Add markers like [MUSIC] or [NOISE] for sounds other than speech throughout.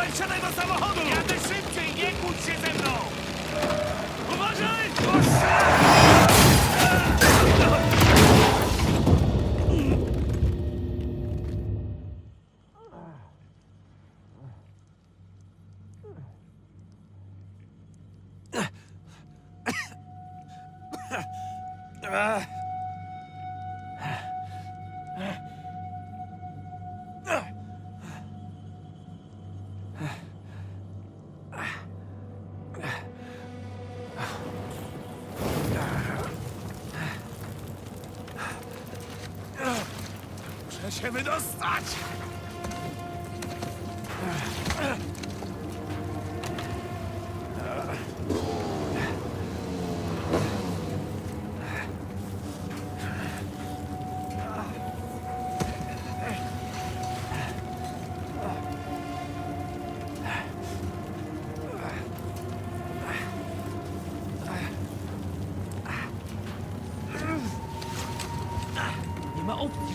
Dawaj, wsiadaj do samochodu! Jadę szybciej, nie kłóć się ze mną! Uważaj! Ostrzel! Się wydostać!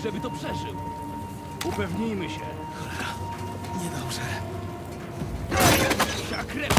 Żeby to przeżył. Upewnijmy się. Niedobrze. Ta krew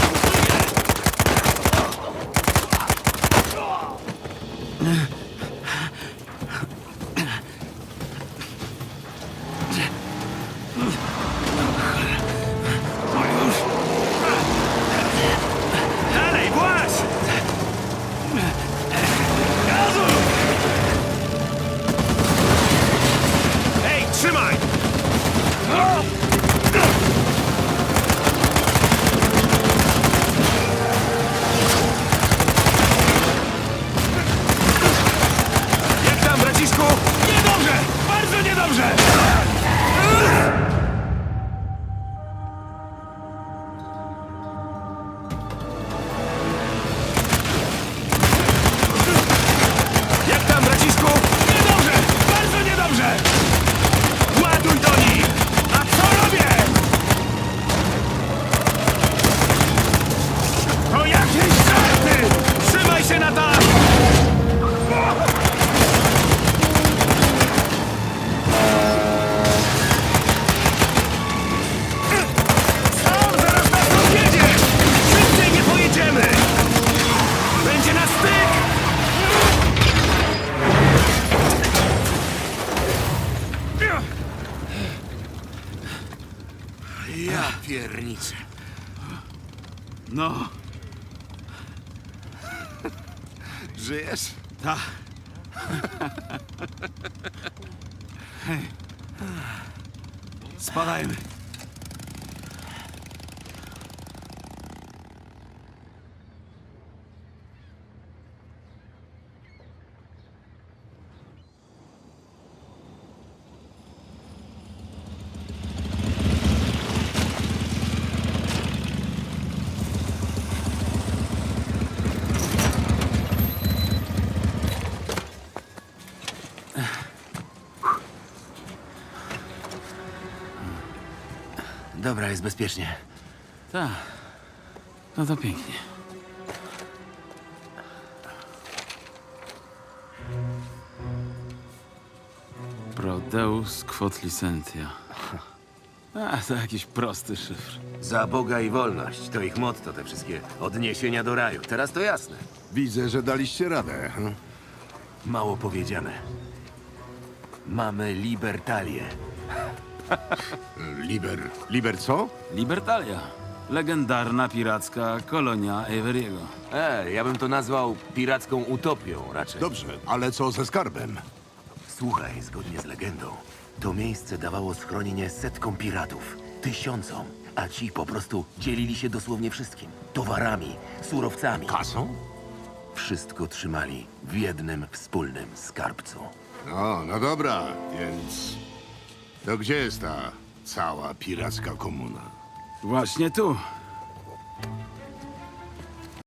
No, Żyjesz? ta. [LAUGHS] Hej. Spadajmy. Dobra, jest bezpiecznie. Tak. No to pięknie. Prodeus quod licentia. A, to jakiś prosty szyfr. Za Boga i wolność. To ich motto, te wszystkie odniesienia do raju. Teraz to jasne. Widzę, że daliście radę. hm? Mało powiedziane. Mamy libertalię. [LAUGHS] Liber... Liber co? Libertalia. Legendarna piracka kolonia Averiego. E, ja bym to nazwał piracką utopią raczej. Dobrze, ale co ze skarbem? Słuchaj, zgodnie z legendą, to miejsce dawało schronienie setkom piratów, tysiącom, a ci po prostu dzielili się dosłownie wszystkim. Towarami, surowcami. Kasą? Wszystko trzymali w jednym wspólnym skarbcu. No, no dobra, więc... To gdzie jest ta cała piracka komuna? Właśnie tu,